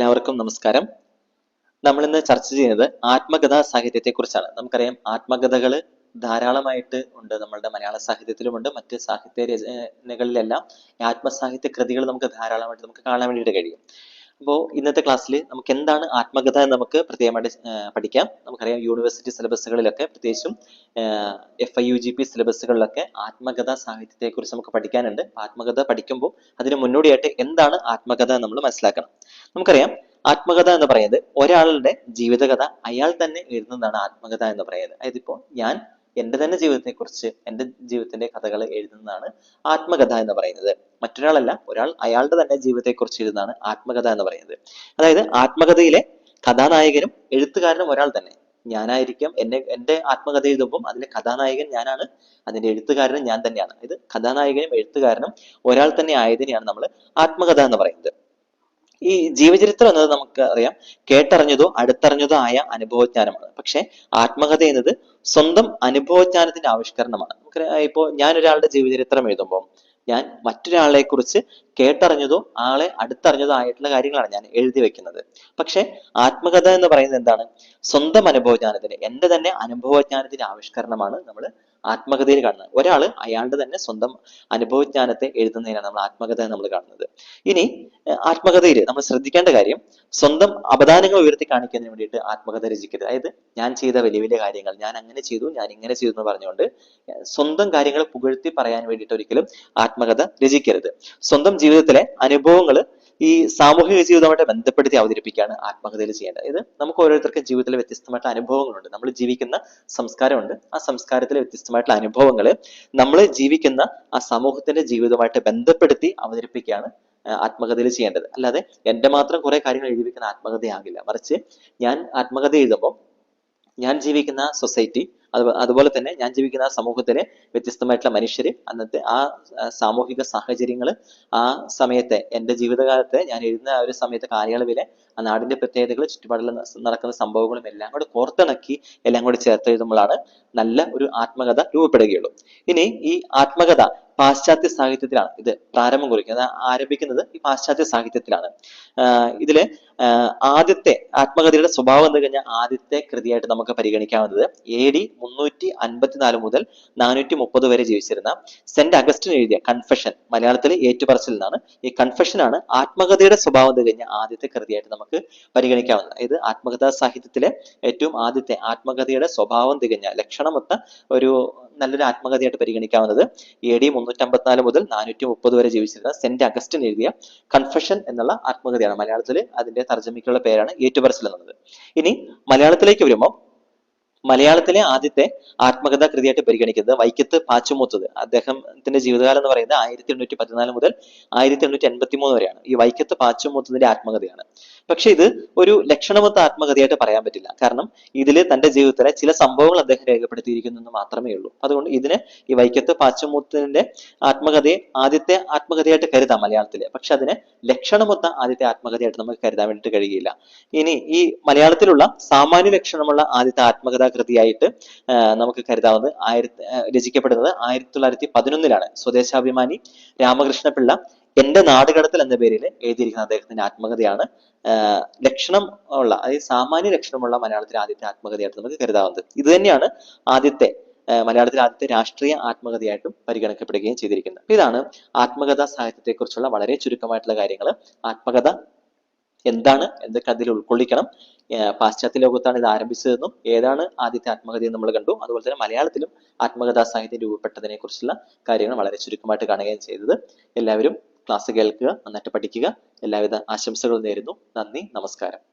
എല്ലാവർക്കും നമസ്കാരം. നമ്മൾ ഇന്ന് ചർച്ച ചെയ്യുന്നത് ആത്മകഥാ സാഹിത്യത്തെ കുറിച്ചാണ് നമുക്കറിയാം ആത്മകഥകൾ ധാരാളമായിട്ട് ഉണ്ട്. നമ്മളുടെ മലയാള സാഹിത്യത്തിലുമുണ്ട്. മറ്റ് സാഹിത്യ രചനകളിലെല്ലാം ആത്മസാഹിത്യ കൃതികൾ നമുക്ക് ധാരാളമായിട്ട് നമുക്ക് കാണാൻ വേണ്ടിയിട്ട് കഴിയും. അപ്പോൾ ഇന്നത്തെ ക്ലാസ്സിൽ നമുക്ക് എന്താണ് ആത്മകഥ എന്ന് നമുക്ക് പ്രത്യേകമായിട്ട് പഠിക്കാം. നമുക്കറിയാം യൂണിവേഴ്സിറ്റി സിലബസുകളിലൊക്കെ പ്രത്യേകിച്ചും F I U G P സിലബസുകളിലൊക്കെ കുറിച്ച് സാഹിത്യത്തെക്കുറിച്ച് നമുക്ക് പഠിക്കാനുണ്ട്. ആത്മകഥ പഠിക്കുമ്പോൾ അതിന് മുന്നോടിയായിട്ട് എന്താണ് ആത്മകഥ എന്ന് നമ്മൾ മനസ്സിലാക്കണം. നമുക്കറിയാം ആത്മകഥ എന്ന് പറയുന്നത് ഒരാളുടെ ജീവിതകഥ അയാൾ തന്നെ എഴുതുന്നതാണ് ആത്മകഥ എന്ന് പറയുന്നത്. അതായത് ഇപ്പോൾ ഞാൻ എന്റെ തന്നെ ജീവിതത്തെക്കുറിച്ച് എന്റെ ജീവിതത്തിന്റെ കഥകൾ എഴുതുന്നതാണ് ആത്മകഥ എന്ന് പറയുന്നത്. മറ്റൊരാളല്ല ഒരാൾ അയാളുടെ തന്നെ ജീവിതത്തെക്കുറിച്ച് എഴുതുന്നതാണ് ആത്മകഥ എന്ന് പറയുന്നത്. അതായത് ആത്മകഥയിലെ കഥാനായകനും എഴുത്തുകാരനും ഒരാൾ തന്നെ. ഞാനായിരിക്കാം എന്നെ എന്റെ ആത്മകഥ എഴുതുമ്പോൾ അതിലെ കഥാനായകൻ ഞാനാണ് അതിന്റെ എഴുത്തുകാരനും ഞാൻ തന്നെയാണ്. ഇത് കഥാനായകനും എഴുത്തുകാരനും ഒരാൾ തന്നെ ആയതിനെയാണ് നമ്മൾ ആത്മകഥ എന്ന് പറയുന്നത്. ഈ ജീവചരിത്രം എന്നത് നമുക്ക് അറിയാം. കേട്ടറിഞ്ഞതോ അടുത്തറിഞ്ഞതോ ആയ അനുഭവജ്ഞാനമാണ്. പക്ഷെ ആത്മകഥ എന്നത് സ്വന്തം അനുഭവജ്ഞാനത്തിന്റെ ആവിഷ്കരണമാണ്. നമുക്ക് ഇപ്പോൾ ഞാൻ ഒരാളുടെ ജീവചരിത്രം എഴുതുമ്പോൾ ഞാൻ മറ്റൊരാളെ കുറിച്ച് കേട്ടറിഞ്ഞതോ ആളെ അടുത്തറിഞ്ഞതോ ആയിട്ടുള്ള കാര്യങ്ങളാണ് ഞാൻ എഴുതി വെക്കുന്നത്. പക്ഷെ ആത്മകഥ എന്ന് പറയുന്നത് എന്താണ്? സ്വന്തം അനുഭവജ്ഞാനത്തിന് എന്റെ തന്നെ അനുഭവജ്ഞാനത്തിന്റെ ആവിഷ്കരണമാണ് നമ്മൾ ആത്മകഥയിൽ കാണുന്നത്. ഒരാൾ അയാളുടെ തന്നെ സ്വന്തം അനുഭവജ്ഞാനത്തെ എഴുതുന്നതിനാണ് നമ്മൾ ആത്മകഥ നമ്മൾ കാണുന്നത്. ഇനി ആത്മകഥയിൽ നമ്മൾ ശ്രദ്ധിക്കേണ്ട കാര്യം സ്വന്തം അപദാനങ്ങൾ ഉയർത്തി കാണിക്കുന്നതിന് വേണ്ടിയിട്ട് ആത്മകഥ രചിക്കരുത്. അതായത് ഞാൻ ചെയ്ത വലിയ വലിയ കാര്യങ്ങൾ ഞാൻ അങ്ങനെ ചെയ്തു ഞാൻ ഇങ്ങനെ ചെയ്തു എന്ന് പറഞ്ഞുകൊണ്ട് സ്വന്തം കാര്യങ്ങൾ പുകഴ്ത്തി പറയാൻ വേണ്ടിയിട്ട് ഒരിക്കലും ആത്മകഥ രചിക്കരുത്. സ്വന്തം ജീവിതത്തിലെ അനുഭവങ്ങൾ ഈ സാമൂഹിക ജീവിതവുമായിട്ട് ബന്ധപ്പെടുത്തി അവതരിപ്പിക്കുകയാണ് ആത്മകഥയിൽ ചെയ്യേണ്ടത്. ഇത് നമുക്ക് ഓരോരുത്തർക്കും ജീവിതത്തിൽ വ്യത്യസ്തമായിട്ടുള്ള അനുഭവങ്ങളുണ്ട്. നമ്മൾ ജീവിക്കുന്ന സംസ്കാരമുണ്ട്. ആ സംസ്കാരത്തിലെ വ്യത്യസ്തമായിട്ടുള്ള അനുഭവങ്ങൾ നമ്മൾ ജീവിക്കുന്ന ആ സമൂഹത്തിന്റെ ജീവിതവുമായിട്ട് ബന്ധപ്പെടുത്തി അവതരിപ്പിക്കുകയാണ് ആത്മകഥയിൽ ചെയ്യേണ്ടത്. അല്ലാതെ എന്റെ മാത്രം കുറെ കാര്യങ്ങൾ എഴുതി വെക്കുന്ന ആത്മകഥയാകില്ല. മറിച്ച് ഞാൻ ആത്മകഥ എഴുതുമ്പോൾ ഞാൻ ജീവിക്കുന്ന സൊസൈറ്റി അതുപോലെ തന്നെ ഞാൻ ജീവിക്കുന്ന ആ സമൂഹത്തിലെ വ്യത്യസ്തമായിട്ടുള്ള മനുഷ്യര് അന്നത്തെ ആ സാമൂഹിക സാഹചര്യങ്ങൾ ആ സമയത്തെ എന്റെ ജീവിതകാലത്തെ ഞാൻ എഴുതുന്ന ആ ഒരു സമയത്തെ കാലയളവിലെ ആ നാടിന്റെ പ്രത്യേകതകൾ ചുറ്റുപാടിൽ നടക്കുന്ന സംഭവങ്ങളും എല്ലാം കൂടെ കോർത്തിണക്കി എല്ലാം കൂടി ചേർത്ത് എഴുതുമ്പോഴാണ് നല്ല ഒരു ആത്മകഥ രൂപപ്പെടുകയുള്ളൂ. ഇനി ഈ ആത്മകഥ പാശ്ചാത്യ സാഹിത്യത്തിലാണ്. ഇത് പ്രാരംഭം കുറിക്കുന്നത് ആരംഭിക്കുന്നത് ഈ പാശ്ചാത്യ സാഹിത്യത്തിലാണ്. ഇതിലെ ആദ്യത്തെ ആത്മകഥയുടെ സ്വഭാവം എന്ന് കഴിഞ്ഞാൽ ആദ്യത്തെ കൃതിയായിട്ട് നമുക്ക് പരിഗണിക്കാവുന്നത് എ ഡി മുന്നൂറ്റി അൻപത്തിനാല് മുതൽ നാനൂറ്റി മുപ്പത് വരെ ജീവിച്ചിരുന്ന സെന്റ് അഗസ്റ്റിൻ എഴുതിയ കൺഫെഷൻ മലയാളത്തിലെ ഏറ്റുപറച്ചിൽ നിന്നാണ് ഈ കൺഫെഷൻ ആണ് ആത്മകഥയുടെ സ്വഭാവം എന്ന് കഴിഞ്ഞാൽ ആദ്യത്തെ കൃതിയായിട്ട് നമുക്ക് പരിഗണിക്കാവുന്നത്. അതായത് ആത്മകഥാ സാഹിത്യത്തിലെ ഏറ്റവും ആദ്യത്തെ ആത്മകഥയുടെ സ്വഭാവം തികഞ്ഞ ലക്ഷണമൊത്ത ഒരു നല്ലൊരു ആത്മകഥയായിട്ട് പരിഗണിക്കാവുന്നത്. എ ഡി മുന്നൂറ്റി അമ്പത്തിനാല് മുതൽ നാനൂറ്റി മുപ്പത് വരെ ജീവിച്ചിരുന്ന സെന്റ് അഗസ്റ്റിൻ എഴുതിയ കൺഫെഷൻ എന്നുള്ള ആത്മകഥയാണ്. മലയാളത്തിൽ അതിന്റെ തർജമയ്ക്കുള്ള പേരാണ് ഏറ്റുപറച്ചിൽ എന്നുള്ളത്. ഇനി മലയാളത്തിലേക്ക് വരുമ്പോൾ മലയാളത്തിലെ ആദ്യത്തെ ആത്മകഥാ കൃതിയായിട്ട് പരിഗണിക്കുന്നത് വൈക്കത്ത് പാച്ചുമൂത്തത്. അദ്ദേഹത്തിന്റെ ജീവിതകാലം എന്ന് പറയുന്നത് ആയിരത്തി എണ്ണൂറ്റി പതിനാല് മുതൽ ആയിരത്തി എണ്ണൂറ്റി എൺപത്തി മൂന്ന് വരെയാണ്. ഈ വൈക്കത്ത് പാച്ചുമൂത്തതിന്റെ ആത്മകഥയാണ്. പക്ഷെ ഇത് ഒരു ലക്ഷണമൊത്ത ആത്മകഥയായിട്ട് പറയാൻ പറ്റില്ല. കാരണം ഇതിൽ തന്റെ ജീവിതത്തിലെ ചില സംഭവങ്ങൾ അദ്ദേഹം രേഖപ്പെടുത്തിയിരിക്കുന്നു എന്ന് മാത്രമേ ഉള്ളൂ. അതുകൊണ്ട് ഇതിനെ ഈ വൈക്കത്ത് പാച്ചുമൂത്തതിന്റെ ആത്മകഥയെ ആദ്യത്തെ ആത്മകഥയായിട്ട് കരുതാം മലയാളത്തിലെ. പക്ഷെ അതിനെ ലക്ഷണമൊത്ത ആദ്യത്തെ ആത്മകഥയായിട്ട് നമുക്ക് കരുതാൻ വേണ്ടിയിട്ട് കഴിയില്ല. ഇനി ഈ മലയാളത്തിലുള്ള സാമാന്യ ലക്ഷണമുള്ള ആദ്യത്തെ ആത്മകഥാ കൃതിയായിട്ട് നമുക്ക് കരുതാവുന്നത് ആയിരത്തി രചിക്കപ്പെടുന്നത് ആയിരത്തി തൊള്ളായിരത്തി പതിനൊന്നിലാണ്. സ്വദേശാഭിമാനി രാമകൃഷ്ണപിള്ള എന്റെ നാടുകടത്തൽ എന്ന പേരിൽ എഴുതിയിരിക്കുന്ന അദ്ദേഹത്തിന്റെ ആത്മകഥയാണ്. ലക്ഷണം ഉള്ള അതായത് സാമാന്യ ലക്ഷണമുള്ള മലയാളത്തിലെ ആദ്യത്തെ ആത്മകഥയായിട്ട് നമുക്ക് കരുതാവുന്നത്. ഇത് തന്നെയാണ് ആദ്യത്തെ മലയാളത്തിലെ ആദ്യത്തെ രാഷ്ട്രീയ ആത്മകഥയായിട്ടും പരിഗണിക്കപ്പെടുകയും ചെയ്തിരിക്കുന്നത്. ഇതാണ് ആത്മകഥാ സാഹിത്യത്തെക്കുറിച്ചുള്ള വളരെ ചുരുക്കമായിട്ടുള്ള കാര്യങ്ങൾ. ആത്മകഥ എന്താണ് എന്തൊക്കെ അതിൽ ഉൾക്കൊള്ളിക്കണം. പാശ്ചാത്യ ലോകത്താണ് ഇത് ആരംഭിച്ചതെന്നും ഏതാണ് ആദ്യത്തെ ആത്മകഥ നമ്മൾ കണ്ടു. അതുപോലെ തന്നെ മലയാളത്തിലും ആത്മകഥാ സാഹിത്യം രൂപപ്പെട്ടതിനെ കുറിച്ചുള്ള കാര്യങ്ങൾ വളരെ ചുരുക്കമായിട്ട് കാണുകയും ചെയ്തത്. എല്ലാവരും ക്ലാസ് കേൾക്കുക നന്നായിട്ട് പഠിക്കുക. എല്ലാവിധ ആശംസകളും നേരുന്നു. നന്ദി നമസ്കാരം.